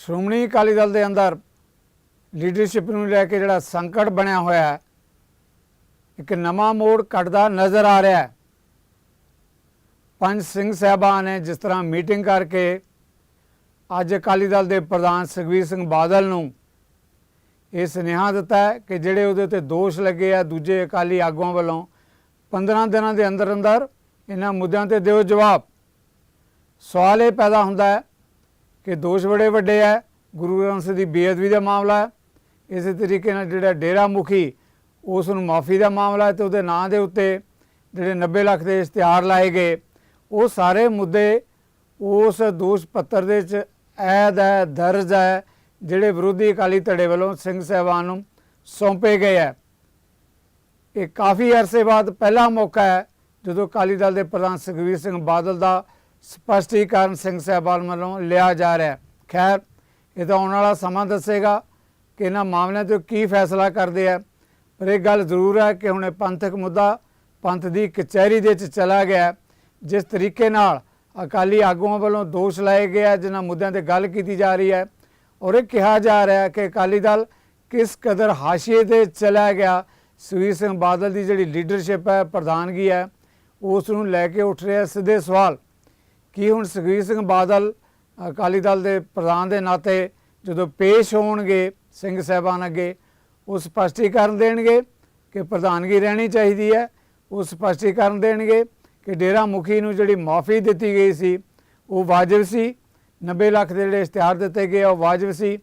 ਸ਼੍ਰੋਮਣੀ ਅਕਾਲੀ ਦਲ ਦੇ ਅੰਦਰ ਲੀਡਰਸ਼ਿਪ ਨੂੰ ਲੈ ਕੇ ਜਿਹੜਾ ਸੰਕਟ ਬਣਿਆ ਹੋਇਆ ਹੈ, ਇੱਕ ਨਵਾਂ ਮੋੜ ਕੱਢਦਾ ਨਜ਼ਰ ਆ ਰਿਹਾ ਹੈ। ਪੰਜ ਸਿੰਘ ਸਾਹਿਬਾਨ ਨੇ ਜਿਸ ਤਰ੍ਹਾਂ ਮੀਟਿੰਗ ਕਰਕੇ ਅੱਜ ਅਕਾਲੀ ਦਲ ਦੇ ਪ੍ਰਧਾਨ ਸੁਖਬੀਰ ਸਿੰਘ ਬਾਦਲ ਨੂੰ ਇਹ ਸੁਨੇਹਾ ਦਿੱਤਾ ਹੈ ਕਿ ਜਿਹੜੇ ਉਹਦੇ ਤੇ ਦੋਸ਼ ਲੱਗੇ ਆ ਦੂਜੇ ਅਕਾਲੀ ਆਗੂਆਂ ਵੱਲੋਂ 15 ਦਿਨਾਂ ਦੇ ਅੰਦਰ ਅੰਦਰ ਇਹਨਾਂ ਮੁੱਦਿਆਂ ਤੇ ਦਿਓ ਜਵਾਬ। ਸਵਾਲ ਇਹ ਪੈਦਾ ਹੁੰਦਾ ਹੈ ਕਿ ਦੋਸ਼ ਬੜੇ ਵੱਡੇ ਹੈ ਗੁਰੂ ਗ੍ਰੰਥ ਸਾਹਿਬ ਦੀ ਬੇਅਦਬੀ ਦਾ ਮਾਮਲਾ ਹੈ। ਇਸੇ ਤਰੀਕੇ ਨਾਲ ਜਿਹੜਾ ਡੇਰਾ ਮੁਖੀ, ਉਸ ਨੂੰ ਮਾਫੀ ਦਾ ਮਾਮਲਾ ਹੈ ਤੇ ਉਹਦੇ ਨਾਂ ਦੇ ਉੱਤੇ ਜਿਹੜੇ 90 ਲੱਖ ਦੇ ਇਸ਼ਤਿਹਾਰ ਲਾਏ ਗਏ। ਉਹ ਸਾਰੇ ਮੁੱਦੇ ਉਸ ਦੋਸ਼ ਪੱਤਰ ਦੇ ਵਿੱਚ ਐਦ ਹੈ, ਦਰਜ ਹੈ, ਜਿਹੜੇ ਵਿਰੋਧੀ ਅਕਾਲੀ ਧੜੇ ਵੱਲੋਂ ਸਿੰਘ ਸਾਹਿਬਾਨ ਨੂੰ ਸੌਂਪੇ ਗਏ ਹੈ। ਇਹ ਕਾਫੀ ਅਰਸੇ ਬਾਅਦ ਪਹਿਲਾ ਮੌਕਾ ਹੈ, ਜਦੋਂ ਅਕਾਲੀ ਦਲ ਦੇ ਪ੍ਰਧਾਨ ਸੁਖਬੀਰ ਸਿੰਘ ਬਾਦਲ ਦਾ ਸਪਸ਼ਟੀਕਰਨ ਸਿੰਘ ਸਾਹਿਬਾਨ ਵੱਲੋਂ ਲਿਆ ਜਾ ਰਿਹਾ ਖੈਰ, ਇਹ ਤਾਂ ਆਉਣ ਵਾਲਾ ਸਮਾਂ ਦੱਸੇਗਾ ਕਿ ਇਹਨਾਂ ਮਾਮਲਿਆਂ ਤੇ ਕੀ ਫੈਸਲਾ ਕਰਦੇ ਆ। ਪਰ ਇਹ ਗੱਲ ਜ਼ਰੂਰ ਹੈ ਕਿ ਹੁਣ ਇਹ ਪੰਥਕ ਮੁੱਦਾ ਪੰਥ ਦੀ ਕਚਹਿਰੀ ਦੇ ਵਿੱਚ ਚਲਾ ਗਿਆ ਜਿਸ ਤਰੀਕੇ ਨਾਲ ਅਕਾਲੀ ਆਗੂਆਂ ਵੱਲੋਂ ਦੋਸ਼ ਲਾਏ ਗਏ ਆ, ਜਿਨ੍ਹਾਂ ਮੁੱਦਿਆਂ ਤੇ ਗੱਲ ਕੀਤੀ ਜਾ ਰਹੀ ਹੈ। ਔਰ ਇਹ ਕਿਹਾ ਜਾ ਰਿਹਾ ਹੈ ਕਿ ਅਕਾਲੀ ਦਲ ਕਿਸ ਕਦਰ ਹਾਸ਼ੀਏ ਤੇ ਚਲਾ ਗਿਆ। ਸੁਖਬੀਰ ਸਿੰਘ ਬਾਦਲ ਦੀ ਜਿਹੜੀ ਲੀਡਰਸ਼ਿਪ ਹੈ, ਪ੍ਰਧਾਨਗੀ ਹੈ, ਉਸ ਨੂੰ ਲੈ ਕੇ ਉੱਠ ਰਿਹਾ ਸਿੱਧੇ ਸਵਾਲ। ਕੀ ਹੁਣ ਸੁਖਬੀਰ ਸਿੰਘ ਬਾਦਲ, ਅਕਾਲੀ ਦਲ ਦੇ ਪ੍ਰਧਾਨ ਦੇ ਨਾਤੇ ਜਦੋਂ ਪੇਸ਼ ਹੋਣਗੇ ਸਿੰਘ ਸਾਹਿਬਾਨ ਅੱਗੇ, ਉਹ ਸਪਸ਼ਟੀਕਰਨ ਦੇਣਗੇ ਕਿ ਪ੍ਰਧਾਨਗੀ ਰਹਿਣੀ ਚਾਹੀਦੀ ਹੈ। ਉਹ ਸਪਸ਼ਟੀਕਰਨ ਦੇਣਗੇ ਕਿ ਡੇਰਾ ਮੁਖੀ ਨੂੰ ਜਿਹੜੀ ਮਾਫੀ ਦਿੱਤੀ ਗਈ ਸੀ, ਉਹ ਵਾਜਬ ਸੀ। 90 ਲੱਖ ਦੇ ਜਿਹੜੇ ਇਸ਼ਤਿਹਾਰ ਦਿੱਤੇ ਗਏ ਉਹ ਵਾਜਬ ਸੀ।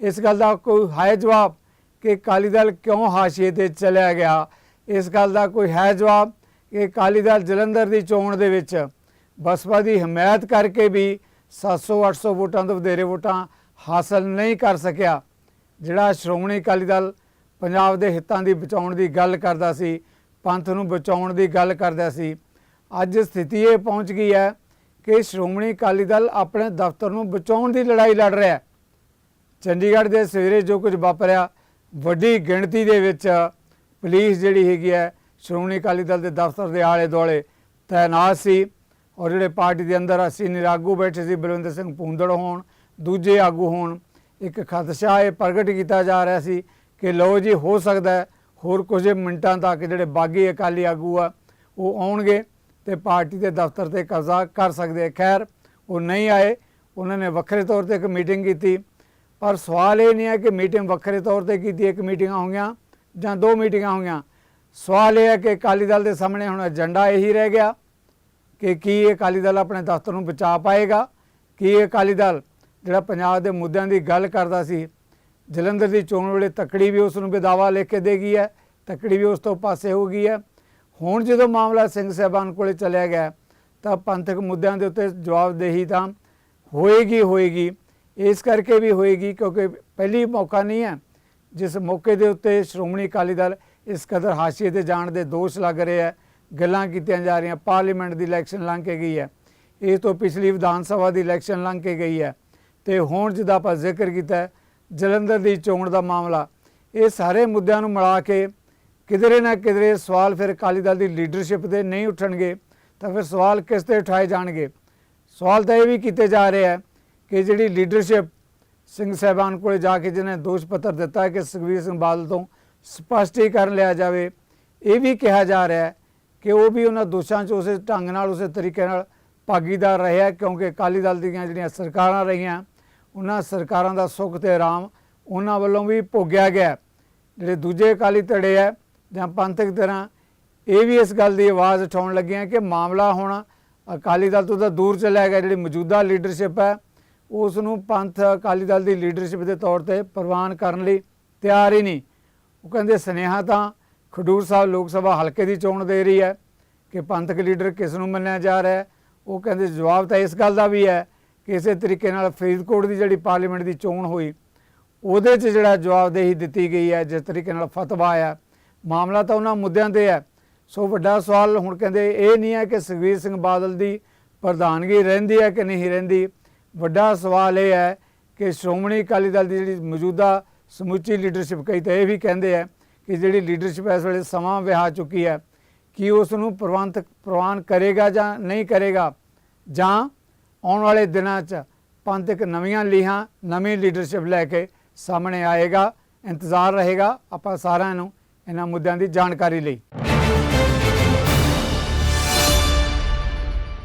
ਇਸ ਗੱਲ ਦਾ ਕੋਈ ਹੈ ਜਵਾਬ ਕਿ ਅਕਾਲੀ ਦਲ ਕਿਉਂ ਹਾਸ਼ੀਏ ਤੇ ਚਲਿਆ ਗਿਆ? ਇਸ ਗੱਲ ਦਾ ਕੋਈ ਹੈ ਜਵਾਬ ਕਿ ਅਕਾਲੀ ਦਲ ਜਲੰਧਰ ਦੀ ਚੋਣ ਦੇ ਵਿੱਚ ਬਸਪਾ ਦੀ ਹਮਾਇਤ ਕਰਕੇ ਵੀ 700-800 ਵੋਟਾਂ ਤੋਂ ਵਧੇਰੇ ਵੋਟਾਂ ਹਾਸਲ ਨਹੀਂ ਕਰ ਸਕਿਆ। ਜਿਹੜਾ ਸ਼੍ਰੋਮਣੀ ਅਕਾਲੀ ਦਲ ਪੰਜਾਬ ਦੇ ਹਿੱਤਾਂ ਦੀ ਬਚਾਉਣ ਦੀ ਗੱਲ ਕਰਦਾ ਸੀ, ਪੰਥ ਨੂੰ ਬਚਾਉਣ ਦੀ ਗੱਲ ਕਰਦਾ ਸੀ, ਅੱਜ ਸਥਿਤੀ ਇਹ ਪਹੁੰਚ ਗਈ ਹੈ ਕਿ ਸ਼੍ਰੋਮਣੀ ਅਕਾਲੀ ਦਲ ਆਪਣੇ ਦਫ਼ਤਰ ਨੂੰ ਬਚਾਉਣ ਦੀ ਲੜਾਈ ਲੜ ਰਿਹਾ ਹੈ। ਚੰਡੀਗੜ੍ਹ ਦੇ ਸਵੇਰੇ ਜੋ ਕੁਝ ਵਾਪਰਿਆ, ਵੱਡੀ ਗਿਣਤੀ ਦੇ ਵਿੱਚ ਪੁਲਿਸ ਜਿਹੜੀ ਹੈਗੀ ਹੈ, ਸ਼੍ਰੋਮਣੀ ਅਕਾਲੀ ਦਲ ਦੇ ਦਫ਼ਤਰ ਦੇ ਆਲੇ ਦੁਆਲੇ ਤਾਇਨਾਤ ਸੀ। ਔਰ ਜਿਹੜੇ ਪਾਰਟੀ ਦੇ ਅੰਦਰ ਸੀਨੀਅਰ ਆਗੂ ਬੈਠੇ ਸੀ, ਬਲਵਿੰਦਰ ਸਿੰਘ ਪੂੰਦੜ ਹੋਣ, ਦੂਜੇ ਆਗੂ ਹੋਣ, ਇੱਕ ਖਦਸ਼ਾ ਇਹ ਪ੍ਰਗਟ ਕੀਤਾ ਜਾ ਰਿਹਾ ਸੀ ਕਿ ਲੋ ਜੀ, ਹੋ ਸਕਦਾ ਹੋਰ ਕੁਝ ਮਿੰਟਾਂ ਤੱਕ ਜਿਹੜੇ ਬਾਗੀ ਅਕਾਲੀ ਆਗੂ ਆ, ਉਹ ਆਉਣਗੇ ਤੇ ਪਾਰਟੀ ਦੇ ਦਫ਼ਤਰ ਤੇ ਕਬਜ਼ਾ ਕਰ ਸਕਦੇ ਖੈਰ, ਉਹ ਨਹੀਂ ਆਏ। ਉਹਨਾਂ ਨੇ ਵੱਖਰੇ ਤੌਰ ਤੇ ਇੱਕ ਮੀਟਿੰਗ ਕੀਤੀ। ਪਰ ਸਵਾਲ ਇਹ ਨਹੀਂ ਹੈ ਕਿ ਮੀਟਿੰਗ ਵੱਖਰੇ ਤੌਰ ਤੇ ਕੀਤੀ, ਇੱਕ ਮੀਟਿੰਗਾਂ ਹੋਈਆਂ ਜਾਂ ਦੋ ਮੀਟਿੰਗਾਂ ਹੋਈਆਂ। ਸਵਾਲ ਇਹ ਹੈ ਕਿ ਅਕਾਲੀ ਦਲ ਦੇ ਸਾਹਮਣੇ ਹੁਣ ਏਜੰਡਾ ਇਹੀ ਰਹਿ ਗਿਆ। ਕਿ ਕੀ ਇਹ ਅਕਾਲੀ ਦਲ ਆਪਣੇ ਦਫ਼ਤਰ ਨੂੰ ਬਚਾ ਪਾਏਗਾ? ਕੀ ਇਹ ਅਕਾਲੀ ਦਲ ਜਿਹੜਾ ਪੰਜਾਬ ਦੇ ਮੁੱਦਿਆਂ ਦੀ ਗੱਲ ਕਰਦਾ ਸੀ, ਜਲੰਧਰ ਦੀ ਚੋਣ ਵੇਲੇ ਤੱਕੜੀ ਵੀ ਉਸ ਨੂੰ ਵਿਦਾਵਾ ਲਿਖ ਕੇ ਦੇ ਗਈ ਹੈ, ਤੱਕੜੀ ਵੀ ਉਸ ਤੋਂ ਪਾਸੇ ਹੋ ਗਈ ਹੈ। ਹੁਣ ਜਦੋਂ ਮਾਮਲਾ ਸਿੰਘ ਸਾਹਿਬਾਨ ਕੋਲੇ ਚਲਿਆ ਗਿਆ, ਤਾਂ ਪੰਥਕ ਮੁੱਦਿਆਂ ਦੇ ਉੱਤੇ ਜਵਾਬਦੇਹੀ ਤਾਂ ਹੋਏਗੀ ਹੋਏਗੀ। ਇਸ ਕਰਕੇ ਵੀ ਹੋਏਗੀ ਕਿਉਂਕਿ ਪਹਿਲੀ ਮੌਕਾ ਨਹੀਂ ਹੈ, ਜਿਸ ਮੌਕੇ ਦੇ ਉੱਤੇ ਸ਼੍ਰੋਮਣੀ ਅਕਾਲੀ ਦਲ ਇਸ ਕਦਰ ਹਾਸ਼ੀਏ ਤੇ ਜਾਣ ਦੇ ਦੋਸ਼ ਲੱਗ ਰਹੇ ਹੈ। ਗੱਲਾਂ ਕੀਤੀਆਂ ਜਾ ਰਹੀਆਂ, ਪਾਰਲੀਮੈਂਟ ਦੀ ਇਲੈਕਸ਼ਨ ਲੰਘ ਕੇ ਗਈ ਹੈ। ਇਸ ਤੋਂ ਪਿਛਲੀ ਵਿਧਾਨ ਸਭਾ ਦੀ ਇਲੈਕਸ਼ਨ ਲੰਘ ਕੇ ਗਈ ਹੈ। ਤੇ ਹੁਣ ਜਿਹਦਾ ਆਪਾਂ ਜ਼ਿਕਰ ਕੀਤਾ ਜਲੰਧਰ ਦੀ ਚੋਣ ਦਾ ਮਾਮਲਾ, ਇਹ ਸਾਰੇ ਮੁੱਦਿਆਂ ਨੂੰ ਮਿਲਾ ਕੇ ਕਿਧਰੇ ਨਾ ਕਿਧਰੇ ਸਵਾਲ ਫਿਰ ਅਕਾਲੀ ਦਲ ਦੀ ਲੀਡਰਸ਼ਿਪ ਦੇ ਨਹੀਂ ਉੱਠਣਗੇ, ਤਾਂ ਫਿਰ ਸਵਾਲ ਕਿਸ ਤੇ ਉਠਾਏ ਜਾਣਗੇ? ਸਵਾਲ ਤਾਂ ਇਹ ਵੀ ਕੀਤੇ ਜਾ ਰਹੇ ਹੈ ਕਿ ਜਿਹੜੀ ਲੀਡਰਸ਼ਿਪ ਸਿੰਘ ਸਾਹਿਬਾਨ ਕੋਲ ਜਾ ਕੇ ਜਿਹਨੇ ਦੋਸ਼ ਪੱਤਰ ਦਿੱਤਾ ਕਿ ਸੁਖਬੀਰ ਸਿੰਘ ਬਾਦਲ ਤੋਂ ਸਪਸ਼ਟੀਕਰਨ ਲਿਆ ਜਾਵੇ, ਇਹ ਵੀ ਕਿਹਾ ਜਾ ਰਿਹਾ ਹੈ ਕਿ ਉਹ ਵੀ ਉਹਨਾਂ ਦੋਸ਼ਾਂ 'ਚ ਉਸੇ ਢੰਗ ਨਾਲ, ਉਸੇ ਤਰੀਕੇ ਨਾਲ ਭਾਗੀਦਾਰ ਰਿਹਾ ਕਿਉਂਕਿ ਅਕਾਲੀ ਦਲ ਦੀਆਂ ਜਿਹੜੀਆਂ ਸਰਕਾਰਾਂ ਰਹੀਆਂ, ਉਹਨਾਂ ਸਰਕਾਰਾਂ ਦਾ ਸੁੱਖ ਤੇ ਆਰਾਮ ਉਹਨਾਂ ਵੱਲੋਂ ਵੀ ਭੋਗਿਆ ਗਿਆ ਜਿਹੜੇ ਦੂਜੇ ਅਕਾਲੀ ਧੜੇ ਹੈ ਜਾਂ ਪੰਥਕ ਤਰ੍ਹਾਂ ਇਹ ਵੀ ਇਸ ਗੱਲ ਦੀ ਆਵਾਜ਼ ਉਠਾਉਣ ਲੱਗੀਆਂ ਕਿ ਮਾਮਲਾ ਹੁਣ ਅਕਾਲੀ ਦਲ ਤੋਂ ਤਾਂ ਦੂਰ ਚਲਿਆ ਗਿਆ, ਜਿਹੜੀ ਮੌਜੂਦਾ ਲੀਡਰਸ਼ਿਪ ਹੈ, ਉਸ ਨੂੰ ਪੰਥ ਅਕਾਲੀ ਦਲ ਦੀ ਲੀਡਰਸ਼ਿਪ ਦੇ ਤੌਰ ਤੇ ਪ੍ਰਵਾਨ ਕਰਨ ਲਈ ਤਿਆਰ ਹੀ ਨਹੀਂ। ਉਹ ਕਹਿੰਦੇ, ਸਨੇਹਾ ਤਾਂ ਖਡੂਰ ਸਾਹਿਬ ਲੋਕ ਸਭਾ ਹਲਕੇ ਦੀ ਚੋਣ ਦੇ ਰਹੀ ਹੈ ਕਿ ਪੰਥਕ ਲੀਡਰ ਕਿਸ ਨੂੰ ਮੰਨਿਆ ਜਾ ਰਿਹਾ ਹੈ। ਉਹ ਕਹਿੰਦੇ ਜਵਾਬ ਤਾਂ ਇਸ ਗੱਲ ਦਾ ਵੀ ਹੈ ਕਿ ਇਸੇ ਤਰੀਕੇ ਨਾਲ ਫਰੀਦਕੋਟ ਦੀ ਜਿਹੜੀ ਪਾਰਲੀਮੈਂਟ ਦੀ ਚੋਣ ਹੋਈ, ਉਹਦੇ 'ਚ ਜਿਹੜਾ ਜਵਾਬਦੇਹੀ ਦਿੱਤੀ ਗਈ ਹੈ, ਜਿਸ ਤਰੀਕੇ ਨਾਲ ਫਤਵਾ ਆਇਆ। ਮਾਮਲਾ ਤਾਂ ਉਹਨਾਂ ਮੁੱਦਿਆਂ ਤੇ ਹੈ। ਸੋ ਵੱਡਾ ਸਵਾਲ ਹੁਣ ਕਹਿੰਦੇ ਇਹ ਨਹੀਂ ਹੈ ਕਿ ਸੁਖਬੀਰ ਸਿੰਘ ਬਾਦਲ ਦੀ ਪ੍ਰਧਾਨਗੀ ਰਹਿੰਦੀ ਹੈ ਕਿ ਨਹੀਂ ਰਹਿੰਦੀ। ਵੱਡਾ ਸਵਾਲ ਇਹ ਹੈ ਕਿ ਸ਼੍ਰੋਮਣੀ ਅਕਾਲੀ ਦਲ ਦੀ ਜਿਹੜੀ ਮੌਜੂਦਾ ਸਮੁੱਚੀ ਲੀਡਰਸ਼ਿਪ ਕਈ ਤਾਂ ਇਹ ਵੀ ਕਹਿੰਦੇ ਆ ਕਿ ਜਿਹੜੀ ਲੀਡਰਸ਼ਿਪ ਇਸ ਵੇਲੇ ਸਮਾਂ ਵਿਹਾ ਚੁੱਕੀ ਹੈ, ਕਿ ਉਸ ਨੂੰ ਪ੍ਰਬੰਧ ਪ੍ਰਵਾਨ ਕਰੇਗਾ ਜਾਂ ਨਹੀਂ ਕਰੇਗਾ? ਜਾਂ ਆਉਣ ਵਾਲੇ ਦਿਨਾਂ 'ਚ ਪੰਥ ਇੱਕ ਨਵੀਆਂ ਲੀਹਾਂ, ਨਵੀਂ ਲੀਡਰਸ਼ਿਪ ਲੈ ਕੇ ਸਾਹਮਣੇ ਆਏਗਾ, ਇੰਤਜ਼ਾਰ ਰਹੇਗਾ ਆਪਾਂ ਸਾਰਿਆਂ ਨੂੰ ਇਹਨਾਂ ਮੁੱਦਿਆਂ ਦੀ ਜਾਣਕਾਰੀ ਲਈ।